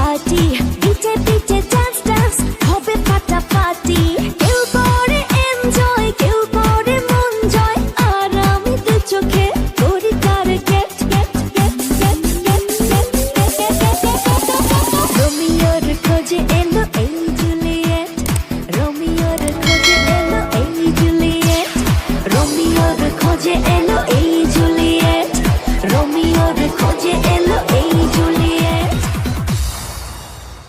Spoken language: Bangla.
পার্টি পিছে পিছে ডান্স ডান্স হবে কেউ করে এনজয় কেউ করে মন জয় আমি দু চোখে করি তার gate gate gate gate gate gate gate gate রোমিওর খোঁজে এলো এই জুলিয়েট রোমিওর খোঁজে এলো এই খোঁজে এলো এই জুলিয়েট রোমিওর খোঁজে এলো